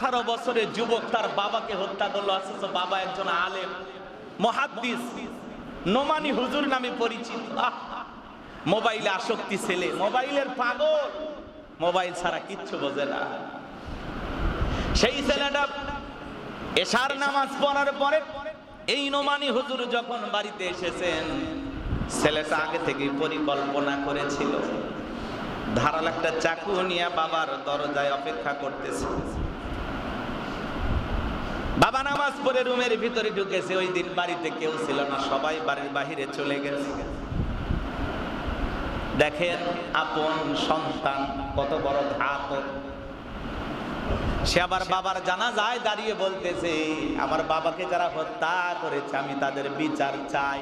আঠারো বছরের যুবক তার বাবাকে হত্যা করল, অথচ বাবা একজন আলেম, মহাদ্দিস, নোমানি হুজুর নামে পরিচিত! মোবাইলে আসক্তি ছেলে, মোবাইলের পাগল, মোবাইল ছাড়া কিচ্ছু বোঝে না। সেই ছেলেটা এশার নামাজ পড়ার পরে এই নোমানি হুজুর যখন বাড়িতে এসেছেন, ছেলেটা আগে থেকে পরিকল্পনা করেছিল। ধারাল একটা চাকু নিয়ে বাবার দরজায় অপেক্ষা করতেছে। বাবা নামাজ পড়ে রুমের ভিতরে ঢুকেছে, ওই দিন বাড়িতে কেউ ছিল না, সবাই বাড়ির বাহিরে চলে গেছে। দেখেন আপন সন্তান কত বড় ঘাতক সে আবার বাবার জানা যায় দাঁড়িয়ে বলতেছে, আমার বাবাকে যারা হত্যা করেছে, আমি তাদের বিচার চাই।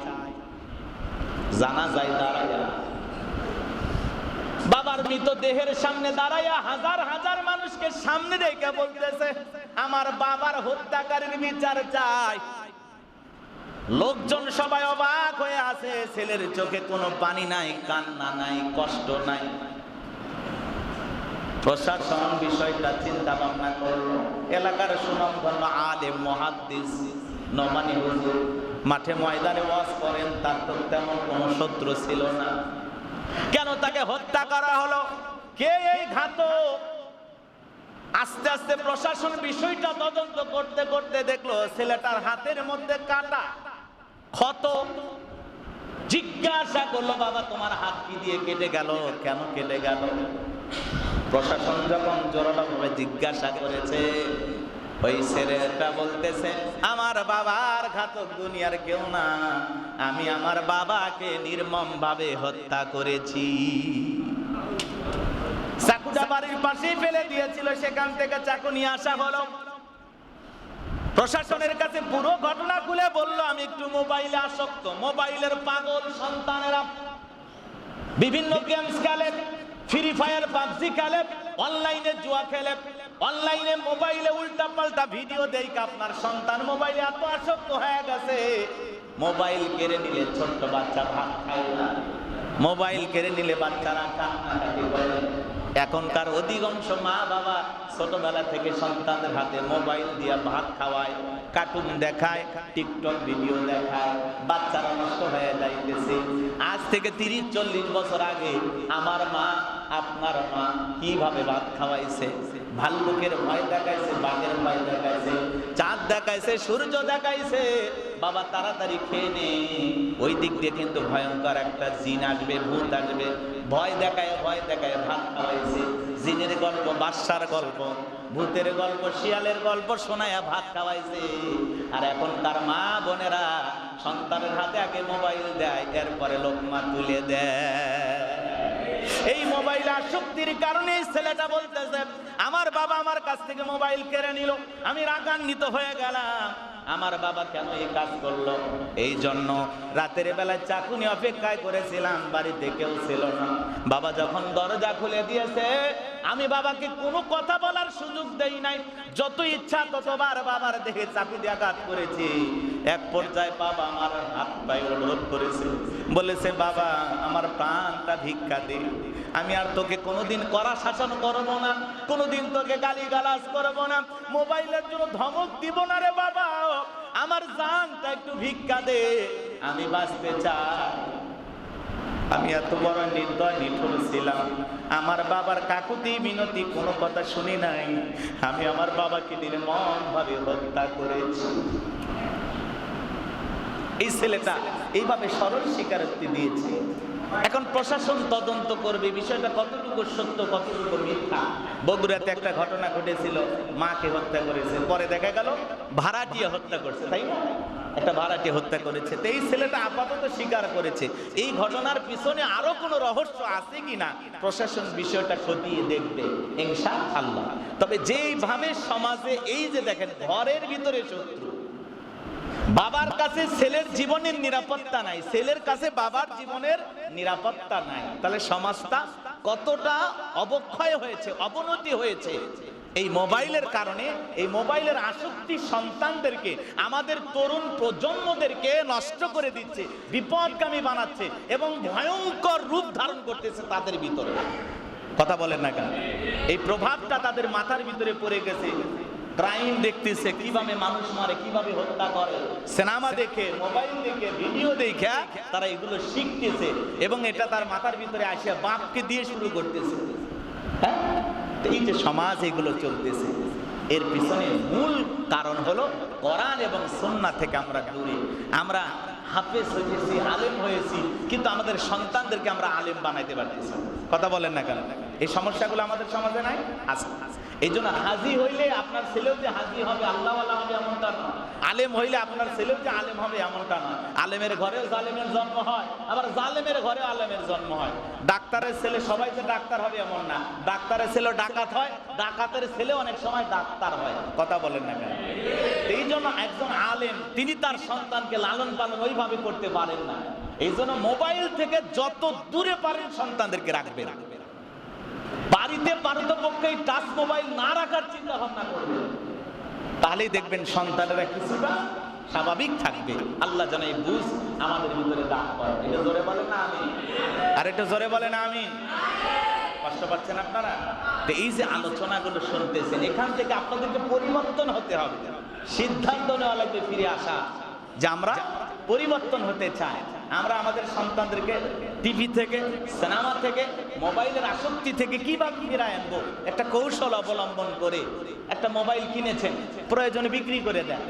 জানা যায় দাঁড়াইয়া বাবার মৃতদেহের সামনে দাঁড়াইয়া হাজার হাজার মানুষকে সামনে রেখে বলতেছে, আমার বাবার হত্যাকারীর বিচার চাই। লোকজন সবাই অবাক হয়ে আছে, ছেলের চোখে কোনো পানি নাই, কান্না নাই, কষ্ট নাই। প্রশাসন বিষয়টা চিন্তা ভাবনা করল। এলাকার সুনামধন্য আলেম, মহাদ্দিস, নমানি হুজুর মাঠে ময়দানে ওয়াজ করেন, তার তো তেমন কোনো শত্রু ছিল না। কেন তাকে হত্যা করা হলো? কে এই ঘাতক? আস্তে আস্তে প্রশাসন বিষয়টা তদন্ত করতে করতে দেখল ছেলেটার হাতের মধ্যে কাটা। ক্ষত। জিজ্ঞাসা করল, বাবা, তোমার হাত কি দিয়ে কেটে গেল? কেন কেটে গেল? প্রশাসন যখন জোরালো ভাবে জিজ্ঞাসা করেছে ওই ছেলেটা বলতেছে, আমার বাবার ঘাতক দুনিয়ার কেউ না। আমি আমার বাবাকে নির্মম ভাবে হত্যা করেছি। বাড়ির পাশেই ফেলে দিয়েছিল, সেখান থেকে চাকু নিয়ে আসা প্রশাসনের কাছে পুরো ঘটনা খুলে বলল, আমি একটু মোবাইলে আসক্ত। মোবাইলের পাগল সন্তানেরা। বিভিন্ন গেমস খেলে, ফ্রি ফায়ার, পাবজি খেলে, অনলাইনে জুয়া খেলে অনলাইনে, মোবাইলে উল্টা পাল্টা ভিডিও দেই আপনার সন্তান মোবাইলে এত আসক্ত হয়ে গেছে। মোবাইল কেড়ে নিলে ছোট্ট বাচ্চা ভাত খায় না। মোবাইল কেড়ে নিলে বাচ্চারা করে। এখনকার অধিকাংশ মা বাবা ছোটবেলা থেকে সন্তানদের হাতে মোবাইল দিয়ে ভাত খাওয়ায়, কার্টুন দেখায়, টিকটক ভিডিও দেখায়, বাচ্চারা নষ্ট হয়ে যাইতেছে। আজ থেকে তিরিশ, চল্লিশ বছর আগে আমার মা, আপনার মা কীভাবে ভাত খাওয়াইছে? ভাল্লুকের ভয় দেখাইছে, বাঘের ভয় দেখাইছে, চাঁদ দেখাইছে, সূর্য দেখাইছে। বাবা, তাড়াতাড়ি খেয়ে নে। ওই দিক দিয়ে কিন্তু ভয়ঙ্কর একটা জিন আসবে, ভূত আসবে। ভয় দেখায় ভয় দেখায় ভাত খাওয়াইছে। জিনের গল্প, বাদশার গল্প, ভূতের গল্প, শিয়ালের গল্প শোনায়া ভাত খাওয়াইছে। আর এখন তার মা, বোনেরা সন্তানের হাতে আগে মোবাইল দেয়, এরপরে লোকমা তুলে দেয়। এই মোবাইল আসক্তির কারণে ছেলেটা বলতেছে, আমার বাবা আমার কাছ থেকে মোবাইল কেড়ে নিল, আমি রাগান্বিত হয়ে গেলাম। আমার বাবা কেন এই কাজ করল? এই জন্য রাতের বেলায় চাকুনি অপেক্ষায় করেছিলাম, বাড়িতে কেউ ছিল না। বাবা যখন দরজা খুলে দিয়েছে আমি বাবাকে কোনো কথা বলার সুযোগ দেই নাই। যত ইচ্ছা ততবার বাবার দেখে চাকু দিয়ে আঘাত করেছি। এক পর্যায়ে বাবা আমার হাত পায়ে অনুরোধ করেছে। বলেছে, বাবা, আমার প্রাণটা ভিক্ষা দে। আমি আর তোকে কোনোদিন করা শাসন করব না। কোনোদিন তোকে গালি গালাজ করব না। মোবাইলের জন্য ধমক দিব না রে বাবা। আমার জানটা একটু ভিক্ষা দে। আমি বাঁচতে চাই। আমি এত বড় নির্দয় নিঠুর ছিলাম। আমার বাবার কাকুতি মিনতি কোনো কথা শুনি নাই। আমি আমার বাবাকে নির্মম ভাবে হত্যা করেছি। এই ছেলেটা এইভাবে সরল স্বীকারোক্তি দিয়েছে। এখন প্রশাসন তদন্ত করবে, বিষয়টা কতটুকু সত্য, কতটুকু মিথ্যা? বগুড়াতে একটা ঘটনা ঘটেছিল, মাকে হত্যা করেছে। পরে দেখা গেল ভাড়াটিয়া হত্যা করছে, তাই না? একটা ভাড়াটি হত্যা করেছে। তো এই ছেলেটা আপাতত স্বীকার করেছে। এই ঘটনার পিছনে আরও কোনো রহস্য আছে কিনা? প্রশাসন বিষয়টা খতিয়ে দেখবে ইনশা আল্লাহ তবে যেইভাবে সমাজে এই যে দেখেন, ঘরের ভিতরে শত্রু। বাবার কাছে ছেলের জীবনের নিরাপত্তা নাই, ছেলের কাছে বাবার জীবনের নিরাপত্তা নাই। তাহলে সমাজটা কতটা অবক্ষয় হয়েছে, অবনতি হয়েছে? এই মোবাইলের কারণে, এই মোবাইলের আসক্তি সন্তানদেরকে, আমাদের তরুণ প্রজন্মদেরকে নষ্ট করে দিচ্ছে, বিপদগামী বানাচ্ছে এবং ভয়ঙ্কর রূপ ধারণ করতেছে তাদের ভিতরে। কথা বলেন না কেন? এই প্রভাবটা তাদের মাথার ভিতরে পড়ে গেছে। ক্রাইম দেখতেছে, কীভাবে মানুষ মারে, কীভাবে হত্যা করে। সিনেমা দেখে, মোবাইল দেখে, ভিডিও দেখে তারা এগুলো শিখতেছে এবং এটা তার মাথার ভিতরে আসিয়া বাপকে দিয়ে শুরু করতেছে। হ্যাঁ? এই যে সমাজ এগুলো চলতেছে, এর পিছনে মূল কারণ হলো করান এবং সন্না থেকে আমরা দূরে। আমরা হাফেজ হয়েছি আলেম হয়েছি, কিন্তু আমাদের সন্তানদেরকে আমরা আলেম বানাইতে পারতেছি কথা বলেন না কেন? এই সমস্যাগুলো আমাদের সমাজে নাই? আছে। এই জন্য হাজি হইলে আপনার ছেলেও যে হাজি হবে আল্লাহ হবে এমনটা নয়। আলেম হইলে আপনার ছেলেও যে আলেম হবে এমনটা নয়। আলেমের ঘরেও জালেমের জন্ম হয়, আবার জালেমের ঘরেও আলেমের জন্ম হয়। ডাক্তারের ছেলে সবাই যে ডাক্তার হবে এমন না। ডাক্তারের ছেলে ডাকাত হয়, ডাকাতের ছেলে অনেক সময় ডাক্তার হয়। কথা বলেন না কেন? এই জন্য একজন আলেম, তিনি তার সন্তানকে লালন পালন ওইভাবে করতে পারেন না। এই জন্য মোবাইল থেকে যত দূরে পারেন সন্তানদেরকে রাখবে রাখবেন। বাড়িতে পারতপক্ষে টাচ মোবাইল না রাখার চিন্তা ভাবনা করবেন তাহলেই দেখবেন সন্তানেরা কিছুটা স্বাভাবিক থাকবে। আল্লাহ যেন এই বুঝ আমাদের ভিতরে দান করে এটা জোরে বলেন না আমি। আর এটা জোরে বলেন না আমি। কষ্ট পাচ্ছেন আপনারা? তো এই যে আলোচনাগুলো শুনতেছেন, এখান থেকে আপনাদেরকে পরিবর্তন হতে হবে। সিদ্ধান্ত নেওয়া লাগবে ফিরে আসা। যে আমরা পরিবর্তন হতে চাই। আমরা আমাদের সন্তানদেরকে টিভি থেকে, সিনেমা থেকে, মোবাইলের আসক্তি থেকে কীভাবে ফিরায় আনব? একটা কৌশল অবলম্বন করে একটা মোবাইল কিনেছেন, প্রয়োজনে বিক্রি করে দেন।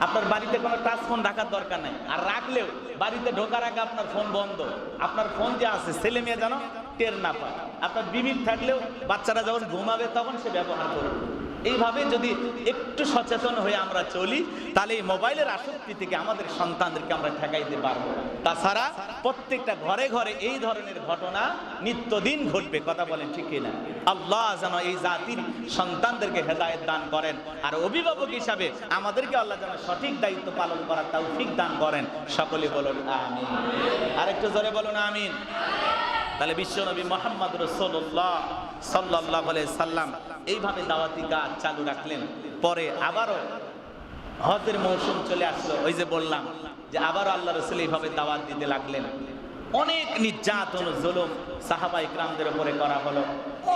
আপনার বাড়িতে কোনো টাচ ফোন রাখার দরকার নাই। আর রাখলেও বাড়িতে ঢোকার আগে আপনার ফোন বন্ধ। আপনার ফোন যে আছে, ছেলে মেয়ে যেন টের না পায়। আপনার বিবির থাকলেও বাচ্চারা যখন ঘুমাবে তখন সে ব্যবহার করবে। এইভাবে যদি একটু সচেতন হয়ে আমরা চলি, তাহলে এই মোবাইলের আসক্তি থেকে আমাদের সন্তানদেরকে আমরা ঠেকাইতে পারব। তাছাড়া প্রত্যেকটা ঘরে ঘরে এই ধরনের ঘটনা নিত্যদিন ঘটবে, কথা বলেন ঠিক কিনা? আল্লাহ যেন এই জাতির সন্তানদেরকে হেদায়েত দান করেন, আর অভিভাবক হিসাবে আমাদেরকে আল্লাহ যেন সঠিক দায়িত্ব পালন করার তৌফিক দান করেন। সকলে বলুন, আমিন। আরেকটু জোরে বলুন, আমিন। তাহলে বিশ্বনবী মোহাম্মদ রসোল্লাহ সাল্লাহ সাল্লাম এইভাবে দাওয়াতি কাজ চালু রাখলেন। পরে আবারও হজের মৌসুম চলে আসলো, ওই যে বললাম যে আবারও আল্লাহ রসুল এইভাবে দাওয়াত দিতে লাগলেন। অনেক নির্যাতন, জুলুম সাহাবা ইকরামদের উপরে করা হলো।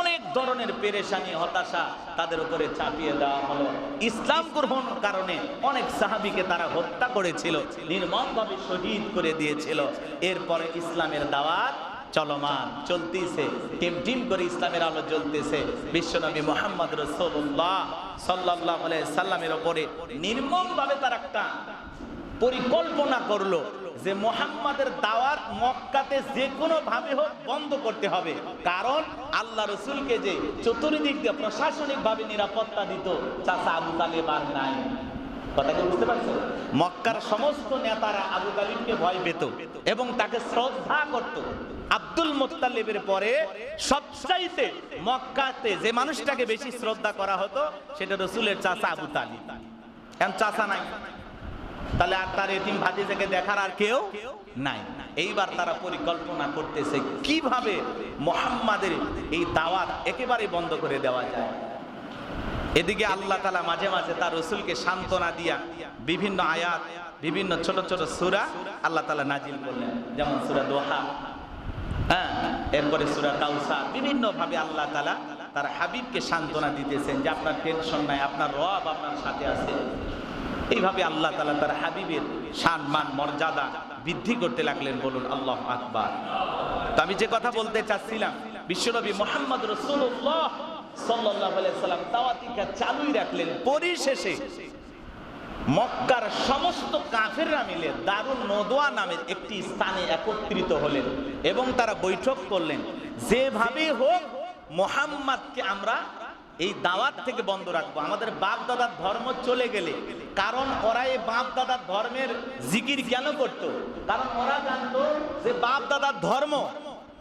অনেক ধরনের পেরেশানি, হতাশা তাদের উপরে চাপিয়ে দেওয়া হলো। ইসলাম গ্রহণ কারণে অনেক সাহাবিকে তারা হত্যা করেছিল, নির্মমভাবে শহীদ করে দিয়েছিল। এরপরে ইসলামের দাওয়াত চলমান, চলতেছে। টিম টিম করে ইসলামের আলো জ্বলতেছে। বিশ্বনবী মোহাম্মদ রসুল্লাহ সাল্লাহ সাল্লামের ওপরে নির্মমভাবে তার একটা পরিকল্পনা করল যে মোহাম্মদের দাওয়াত মক্কাতে যে কোনো ভাবে হোক বন্ধ করতে হবে। কারণ আল্লাহ রসুলকে যে চতুর্দিক দিয়ে প্রশাসনিকভাবে নিরাপত্তা দিত, চাচা আবু তালেব নাই। কথা বুঝতে পারছ? মক্কার সমস্ত নেতারা আবু তালিবকে ভয় পেত এবং তাকে শ্রদ্ধা করত। আব্দুল মোত্তালিবের পরে সবচাইতে মক্কাতে যে মানুষটাকে বেশি শ্রদ্ধা করা হতো, সেটা রসুলের চাচা আবু তালিব। এখন চাচা নাই। তাহলে আর তার এটিম ভাতিজাকে দেখার আর কেউ নাই। এইবার তারা পরিকল্পনা করতেছে কীভাবে মোহাম্মাদের এই দাওয়াত একেবারে বন্ধ করে দেওয়া যায়। এদিকে আল্লাহ তালা মাঝে মাঝে তার রসুলকে সান্ত্বনা দিয়া বিভিন্ন আয়াত, বিভিন্ন ছোট ছোট সুরা আল্লাহ তালা নাজিল করলেন। যেমন সুরা দোহা হ্যাঁ এরপরে সুরা কাউসা বিভিন্ন ভাবে আল্লাহ তালা তার হাবিবকে সান্ত্বনা দিতেছেন যে আপনার টেনশন নাই, আপনার রব আপনার সাথে আছে। এইভাবে আল্লাহ তালা তার হাবিবের সম্মান মর্যাদা বৃদ্ধি করতে লাগলেন বলুন, আল্লাহ আকবার। তো আমি যে কথা বলতে চাচ্ছিলাম, বিশ্বনবী মোহাম্মদ রসুল্লাহ চালুই রাখলেন পরিশেষে মক্কার সমস্ত একটি স্থানে একত্রিত হলেন এবং তারা বৈঠক করলেন। যেভাবে হোক মোহাম্মদকে আমরা এই দাওয়াত থেকে বন্ধ রাখব। আমাদের বাপ দাদার ধর্ম চলে গেলে, কারণ ওরা এই বাপ দাদার ধর্মের জিকির কেন করত? কারণ ওরা জানতো যে বাপ দাদার ধর্ম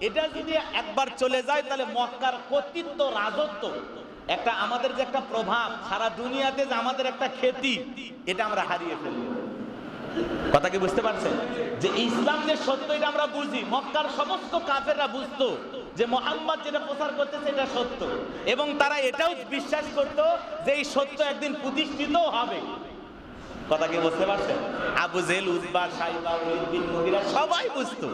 এটা যদি একবার চলে যায়, তাহলে মক্কার কর্তৃত্ব, রাজত্ব। একটা আমাদের যে একটা প্রভাব, সারা দুনিয়াতে যে আমাদের একটা খ্যাতি এটা আমরা হারিয়ে ফেলি। কথা কি বুঝতে পারছেন? যে ইসলাম যে সত্য, এটা আমরা বুঝি। মক্কার সমস্ত কাফেররা বুঝতো যে মোহাম্মদ যেটা প্রচার করতেছে এটা সত্য। এবং তারা এটাও বিশ্বাস করত যে এই সত্য একদিন প্রতিষ্ঠিত হবে। কথা কি বুঝতে পারছেন? আবু জেল উদ্বা সাইবা সবাই বুঝতো।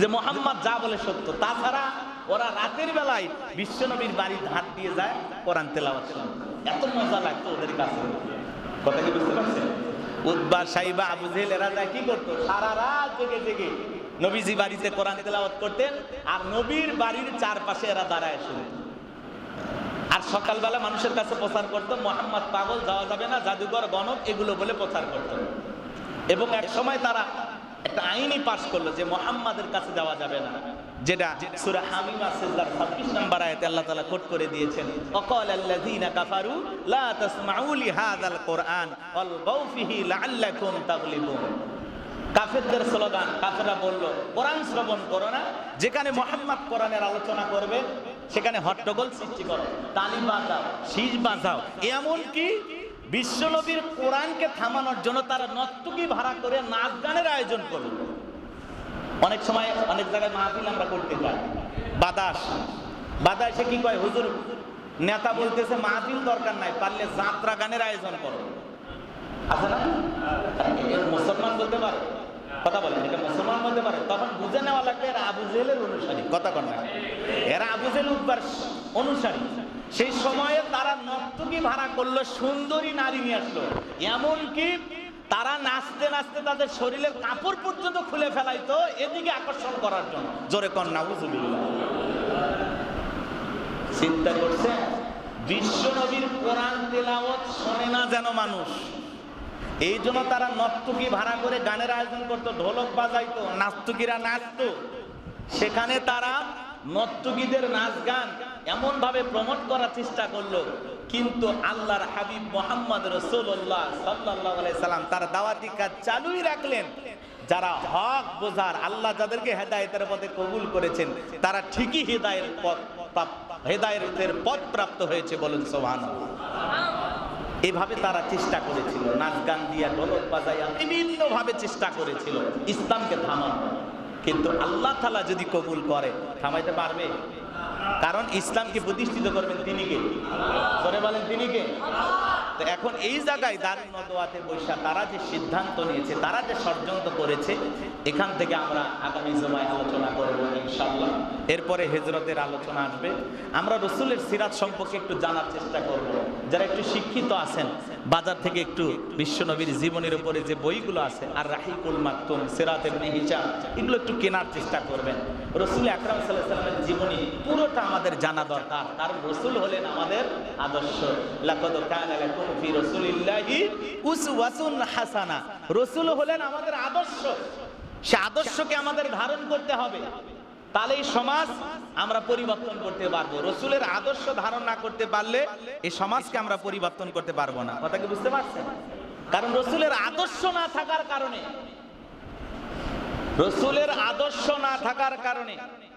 যে মোহাম্মদ যা বলে সত্য। তাছাড়া ওরা রাতের বেলায় বিশ্বনবীর বাড়ি ধার দিয়ে যায় কোরআন তেলাওয়াত এত মজা লাগতো ওদের কাছে। কথা কি বুঝতে পারছেন? উদ্বা সাইবা, আবু জেহেল, এরা যায় কি করতো? সারা রাত জেগে জেগে নবীজি বাড়িতে কোরআন তেলাওয়াত করতেন আর নবীর বাড়ির চারপাশে এরা দাঁড়ায় শুনে। আর সকালবেলা মানুষের কাছে প্রচার করতো, মোহাম্মদ পাগল, যাওয়া যাবে না, জাদুঘর, গণক, এগুলো বলে প্রচার করতো। এবং এক সময় তারা একটা আইনই পাশ করল যে মোহাম্মদের কাছে যাওয়া যাবে না। যেটা সূরা হামিম সিজদার 26 নম্বর আয়াতে আল্লাহ তাআলা কোট করে দিয়েছেন। অকাল আল্লাযীনা কাফারু লা তাসমাউ লিহাযাল কুরআন ওয়ালগাউ ফিহি লাআল্লাকুম তাগলিবুন। কাফেরদের স্লোগান, কাফেররা বলল, কোরআন শ্রবণ করো না, যেখানে মোহাম্মদ কোরআনের আলোচনা করবে, সেখানে হট্টগোল সৃষ্টি করো। তালি বাজাও শীষ বাজাও, এমন কি বিশ্বনবীর কোরআনকে থামানোর জন্য তারা নর্তকী ভাড়া করে নাচ গানের আয়োজন করল। অনেক সময় অনেক জায়গায় মাহফিল আমরা করতে যাই। বাদাস বাদা এসে কি কয়, হুজুর, নেতা বলতেছে মাহফিল দরকার নাই, পারলে যাত্রা গানের আয়োজন করো। আছে না? মুসলমান বলতে পারে? কথা বলেন এটা মুসলমান বলতে পারে? তখন বুঝে নেওয়া লাগবে এরা আবু অনুসারী। কথা কন না। এরা আবু উদ্বার অনুসারী। সেই সময়ে তারা নর্তকী ভাড়া করল, সুন্দরী নারী নিয়ে আসলো। এমন কি তারা নাচতে নাচতে তাদের শরীরের কাপড় পর্যন্ত খুলে ফেলাইতো, এদিকে আকর্ষণ করার জন্য। জোরে কন না চিন্তা করছে বিশ্ব নবীর কোরআন তেলাওয়াত শোনে না যেন মানুষ। এই জন্য তারা নর্তকী ভাড়া করে গানের আয়োজন করতো, ঢোলক বাজাইতো নাস্তুকিরা নাচতো। সেখানে তারা নর্তকীদের নাচ গান এমন ভাবে প্রমোট করার চেষ্টা করল, কিন্তু আল্লাহর হাবিব মোহাম্মদ রসুল্লাহ সাল্লাহ সাল্লাম তার দাওয়াতি কাজ চালুই রাখলেন। যারা হক বোঝার, আল্লাহ যাদেরকে হেদায়েতের পথে কবুল করেছেন, তারা ঠিকই হেদায়ের পথ হেদায়েতের পথ প্রাপ্ত হয়েছে বলুন সোহান এভাবে তারা চেষ্টা করেছিল, নাচ গান দিয়া ঢোলক বাজাইয়া বিভিন্ন ভাবে চেষ্টা করেছিল, ইসলামকে থামানো কিন্তু আল্লাহ তালা যদি কবুল করে, থামাইতে পারবে? কারণ ইসলামকে প্রতিষ্ঠিত করবেন তিনি কে? করে বলেন তিনি কে? তো এখন এই জায়গায় দারুণ নদোয়াতে বৈশা, তারা যে সিদ্ধান্ত নিয়েছে, তারা যে ষড়যন্ত্র করেছে, এখান থেকে আমরা আগামী সময় আলোচনা করব ইনশাল্লাহ এরপরে হেজরতের আলোচনা আসবে। আমরা রসুলের সিরাত সম্পর্কে একটু জানার চেষ্টা করব। যারা একটু শিক্ষিত আছেন, বাজার থেকে একটু বিশ্বনবীর জীবনের উপরে যে বইগুলো আছে, আর রাহিকুল মাকতুম সিরাতের হিসাব এগুলো একটু কেনার চেষ্টা করবেন। রসুল আকরাম সাল্লাহ সাল্লামের জীবনী পুরোটা আমাদের জানা দরকার। কারণ রসুল হলেন আমাদের আদর্শ। লাকাদ হাসানা। রসুল হলেন আমাদের আদর্শ। সে আদর্শকে আমাদের ধারণ করতে হবে। তাহলে এই সমাজ আমরা পরিবর্তন করতে পারব। রসুলের আদর্শ ধারণ না করতে পারলে এই সমাজকে আমরা পরিবর্তন করতে পারব না। কথা কি বুঝতে পারছেন? কারণ রসুলের আদর্শ না থাকার কারণে, রসুলের আদর্শ না থাকার কারণে